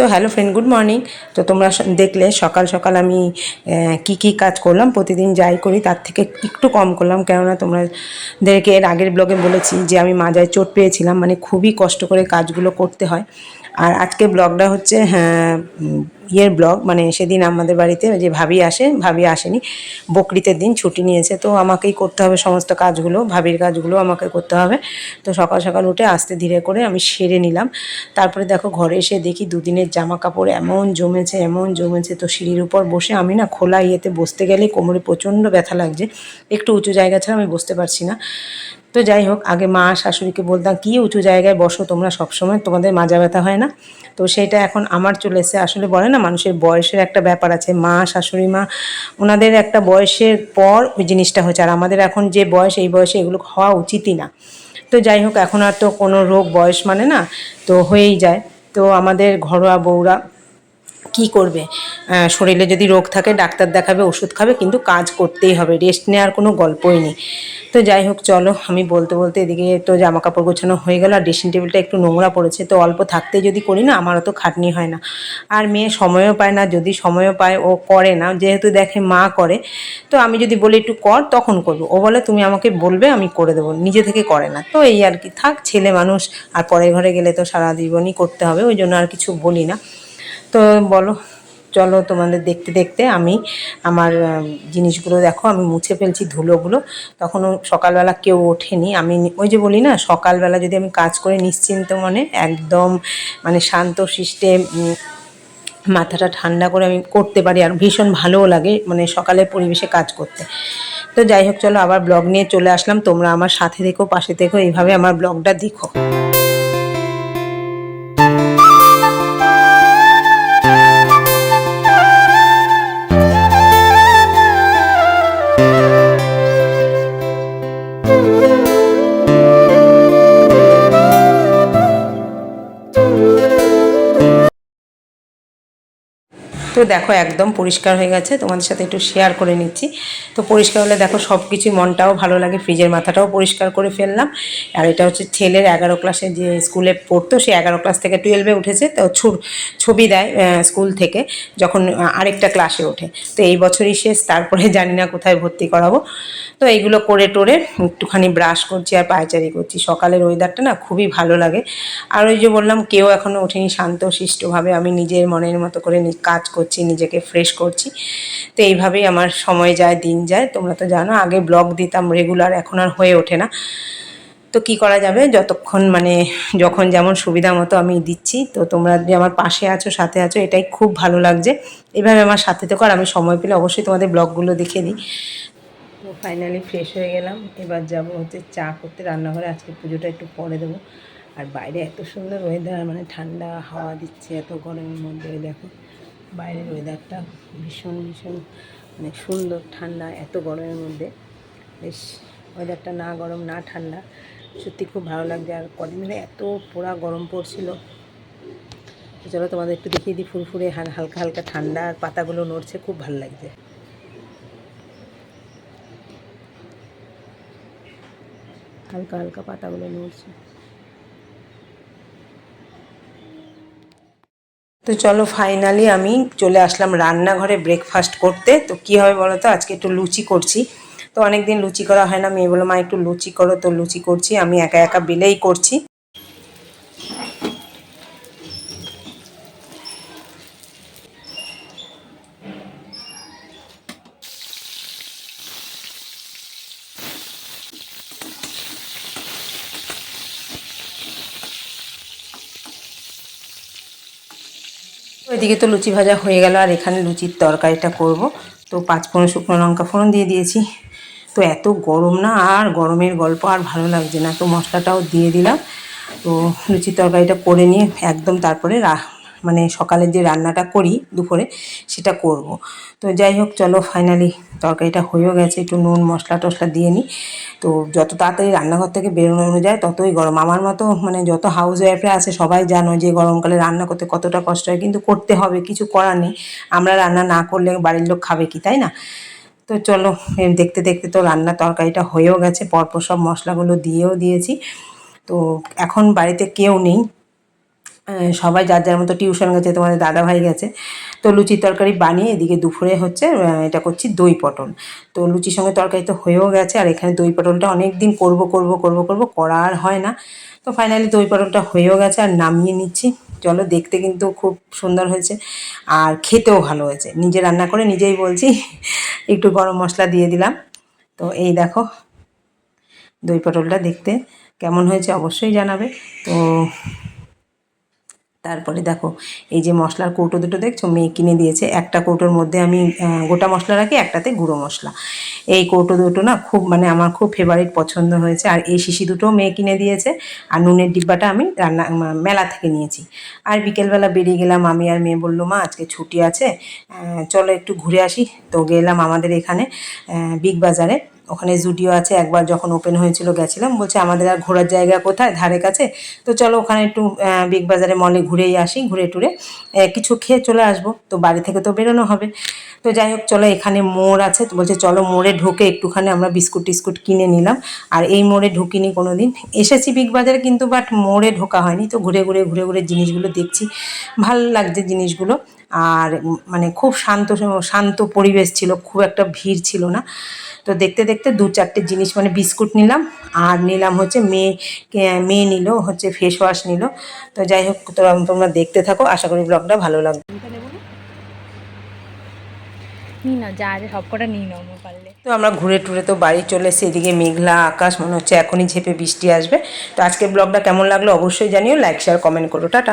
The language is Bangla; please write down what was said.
So hello friend, good morning. তো তোমরা দেখলে সকাল সকাল আমি কি কি কাজ করলাম, প্রতিদিন যাই করি, তার থেকে একটু কম করলাম। কেননা তোমাদেরকে এর আগের ব্লগে বলেছি যে আমি মাজায় চোট পেয়েছিলাম মানে খুবই কষ্ট করে কাজগুলো করতে হয়। আর আজকে ব্লগটা হচ্ছে হ্যাঁ ইয়ের ব্লগ মানে সেদিন আমাদের বাড়িতে যে ভাবি আসে, ভাবি আসেনি, বকরিতের দিন ছুটি নিয়েছে, তো আমাকেই করতে হবে সমস্ত কাজগুলো, ভাবির কাজগুলো আমাকে করতে হবে, তো সকাল সকাল উঠে আস্তে ধীরে করে আমি সেরে নিলাম, তারপরে দেখো ঘরে এসে দেখি দুদিনের জামা কাপড় এমন জমেছে এমন জমেছে, তো সিঁড়ির উপর বসে আমি না খোলা ইয়েতে বসতে গেলে কোমরে প্রচণ্ড ব্যথা লাগছে, একটু উঁচু জায়গা ছাড়া আমি বসতে পারছি না, তো যাই হোক, আগে মা শাশুড়িকে বলতাম, কি উঁচু জায়গায় বসো, তোমরা সবসময় তোমাদের মাজা ব্যথা হয় না? তো সেটা এখন আমার চলে এসে আসলে বলে না মানুষের বয়সের একটা ব্যাপার আছে, মা, শাশুড়ি, মা, ওনাদের একটা বয়সের পর ওই জিনিসটা হচ্ছে। আর আমাদের এখন যে বয়স, এই বয়সে এগুলো হওয়া উচিতই না। তো যাই হোক, এখন আর তো কোনো রোগ বয়স মানে না, তো হয়েই যায়। তো আমাদের ঘরোয়া বউরা কি করবে? শরীরে যদি রোগ থাকে, ডাক্তার দেখাবে, ওষুধ খাবে, কিন্তু কাজ করতেই হবে রেস্ট নেওয়ার কোনো গল্পই নেই। তো যাই হোক, চলো, আমি বলতে বলতে এদিকে তো জামা কাপড় গোছানো হয়ে গেল, আর ড্রেসিং টেবিলটা একটু নোংরা পড়েছে, তো অল্প থাকতে যদি করি না আমার অত খাটনি হয় না। আর মেয়ে সময়ও পায় না, যদি সময়ও পায়, ও করে না, যেহেতু দেখে মা করে, তো আমি যদি বলি একটু কর, তখন করব। ও বলে, তুমি আমাকে বলবে, আমি করে দেবো। নিজে থেকে করে না। তো এই আর কি, থাক, ছেলে মানুষ, আর পরের ঘরে গেলে তো সারা জীবনই করতে হবে, ওই জন্য আর কিছু বলি না। তো বলো চলো তোমাদের দেখতে দেখতে আমি আমার জিনিসগুলো দেখো আমি মুছে ফেলছি ধুলোগুলো। তখনও সকালবেলা কেউ ওঠেনি। আমি ওই যে বলি না সকালবেলা যদি আমি কাজ করে নিশ্চিন্ত মনে একদম মানে শান্ত উম, মাথাটা ঠান্ডা করে আমি করতে পারি আর ভীষণ ভালোও লাগে মানে সকালের পরিবেশে কাজ করতে। তো যাই হোক চলো আবার ব্লগ নিয়ে চলে আসলাম। তোমরা আমার সাথে দেখো পাশে দেখো এইভাবে আমার ব্লগটা দেখো। তো দেখো একদম পরিষ্কার হয়ে গেছে, তোমাদের সাথে একটু শেয়ার করে নিচ্ছি। তো পরিষ্কার হলে দেখো সব কিছুই মনটাও ভালো লাগে ফ্রিজের মাথাটাও পরিষ্কার করে ফেললাম। আর এটা হচ্ছে ছেলের এগারো ক্লাসে যে স্কুলে পড়তো, সে এগারো ক্লাস থেকে টুয়েলভে উঠেছে, তো ছবি দেয় স্কুল থেকে যখন আরেকটা ক্লাসে ওঠে। তো এই বছরই শেষ, তারপরে জানি না কোথায় ভর্তি করাবো। তো এইগুলো করে টোরে একটুখানি ব্রাশ করছি আর পায়চারি করছি। সকালের ওয়েদারটা না খুবই ভালো লাগে। আর ওই যে বললাম, কেউ এখনও ওঠেনি শান্ত শিষ্টভাবে আমি নিজের মনের মতো করে কাজ করছি। নিজেকে ফ্রেশ করছি। তো এইভাবেই আমার সময় যায়, দিন যায়। তোমরা তো জানো, আগে ব্লগ দিতাম রেগুলার এখন আর হয়ে ওঠে না। তো কি করা যাবে? যতক্ষণ মানে যখন যেমন সুবিধা মতো আমি দিচ্ছি, তো তোমরা যে আমার পাশে আছো, সাথে আছো, এটাই খুব ভালো লাগছে। এভাবে আমার সাথে থেকো, আর আমি সময় পেলে অবশ্যই তোমাদের ব্লগগুলো দেখে দিই তো ফাইনালি ফ্রেশ হয়ে গেলাম। এবার যাব হচ্ছে চা করতে, রান্নাঘরে। আজকে পুজোটা একটু পরে দেবো। আর বাইরে এত সুন্দর ওয়েদার মানে ঠান্ডা হাওয়া দিচ্ছে, এত গরমের মধ্যে, দেখো। বাইরের ওয়েদারটা ভীষণ ভীষণ মানে সুন্দর, ঠান্ডা, এত গরমের মধ্যে। বেশ ওয়েদারটা না গরম, না ঠান্ডা। সত্যি খুব ভালো লাগছে। আর কদিন ধরে এত পোড়া গরম পড়ছিল। চলো তোমাদের একটু দেখিয়ে দিই ফুরফুরে, হাল- হালকা হালকা ঠান্ডা, আর পাতাগুলো নড়ছে, খুব ভালো লাগছে। হালকা হালকা পাতাগুলো নড়ছে। তো চলো ফাইনালি আমি চলে আসলাম রান্নাঘরে ব্রেকফাস্ট করতে। তো কী হবে বলো তো আজকে একটু লুচি করছি। তো অনেক দিন লুচি করা হয় না। মেয়ে বলো মা, একটু লুচি করো। তো লুচি করছি। আমি একা একা বেলেই করছি। ওইদিকে তো লুচি ভাজা হয়ে গেল, আর এখানে লুচির তরকারিটা করব। তো পাঁচ ফোড়ন শুকনো লঙ্কা ফোড়ন দিয়ে দিয়েছি। তো এত গরম না, আর গরমের গল্প আর ভালো লাগছে না। তো মশলাটাও দিয়ে দিলাম। তো লুচির তরকারিটা করে নিয়ে একদম তারপরে মানে সকালের যে রান্নাটা করি দুপুরে, সেটা করব। তো যাই হোক, চলো ফাইনালি তরকারিটা হয়েও গেছে, একটু নুন, মশলা টশলা দিয়ে নিই। তো যত তাড়াতাড়ি রান্নাঘর থেকে বেরোনো যায়, ততই গরম। আমার মতো মানে যত হাউস ওয়াইফরা আছে, সবাই জানো যে গরমকালে রান্না করতে কতটা কষ্ট হয়, কিন্তু করতে হবে, কিছু করার নেই। আমরা রান্না না করলে বাড়ির লোক খাবে কি, তাই না? তো চলো দেখতে দেখতে তো রান্না তরকারিটা হয়েও গেছে, পরপর সব মশলাগুলো দিয়েও দিয়েছি। তো এখন বাড়িতে কেউ নেই সবাই যার যার মতো টিউশন গেছে, তোমাদের দাদা ভাই গেছে। তো লুচি তরকারি বানিয়ে এদিকে দুপুরে হচ্ছে এটা করছি দই পটল। তো লুচির সঙ্গে তরকারি তো হয়েও গেছে, আর এখানে দই পটলটা অনেক দিন করব করব করব করব, করা আর হয় না। তো ফাইনালি দই পটলটা হয়েও গেছে আর নামিয়ে নিচ্ছি। চলো দেখতে কিন্তু খুব সুন্দর হয়েছে, আর খেতেও ভালো হয়েছে। নিজে রান্না করে নিজেই বলছি, একটু গরম মশলা দিয়ে দিলাম। তো এই দেখো, দই পটলটা দেখতে কেমন হয়েছে অবশ্যই জানাবে। তো তারপরে দেখো, এই যে মশলার কৌটো দুটো দেখছ? মেয়ে কিনে দিয়েছে। একটা কৌটোর মধ্যে আমি গোটা মশলা রাখি, একটাতে গুঁড়ো মশলা। এই কৌটো দুটো না খুব মানে আমার খুব ফেভারিট পছন্দ হয়েছে। আর এই শিশি দুটোও মেয়ে কিনে দিয়েছে। আর নুনের ডিব্বাটা আমি রান্না মেলা থেকে নিয়েছি। আর বিকেলবেলা বেরিয়ে গেলাম, আমি আর মেয়ে বলল, মা, আজকে ছুটি আছে চলো একটু ঘুরে আসি। তো গেলাম আমাদের এখানে বিগ বাজারে। ওখানে জুডিও আছে, একবার যখন ওপেন হয়েছিল গেছিলাম, বলছে আমাদের আর ঘোরার জায়গা কোথায়, ধারে কাছে? তো চলো ওখানে একটু বিগ বাজারে মলে ঘুরেই আসি, ঘুরে টুরে কিছু খেয়ে চলে আসব। তো বাড়ি থেকে তো বেরোনো হবে। তো যাই হোক, চলো এখানে মোড় আছে, তো বলছে চলো মোড়ে ঢুকে একটুখানি আমরা বিস্কুট টিস্কুট কিনে নিলাম। আর এই মোড়ে ঢুকিনি কোনো দিন এসেছি বিগ বাজারে কিন্তু বাট মোড়ে ঢোকা হয়নি। তো ঘুরে ঘুরে ঘুরে ঘুরে জিনিসগুলো দেখছি। ভালো লাগছে জিনিসগুলো। আর মানে খুব শান্ত শান্ত পরিবেশ ছিল, খুব একটা ভিড় ছিল না। তো দেখতে দেখতে দু চারটে জিনিস মানে বিস্কুট নিলাম আর নিলাম হচ্ছে মেয়ে মেয়ে নিল হচ্ছে ফেস ওয়াশ নিল। তো যাই হোক তোমরা দেখতে থাকো আশা করি ব্লগটা ভালো লাগবে। নিই না যা আছে সব নিই নাও আমার পারলে। তো আমরা ঘুরে টুরে তো বাড়ি চলে এসে এদিকে মেঘলা আকাশ মনে হচ্ছে এখনই ঝেপে বৃষ্টি আসবে। তো আজকের ব্লগটা কেমন লাগল অবশ্যই জানিও লাইক শেয়ার কমেন্ট করো টাটা।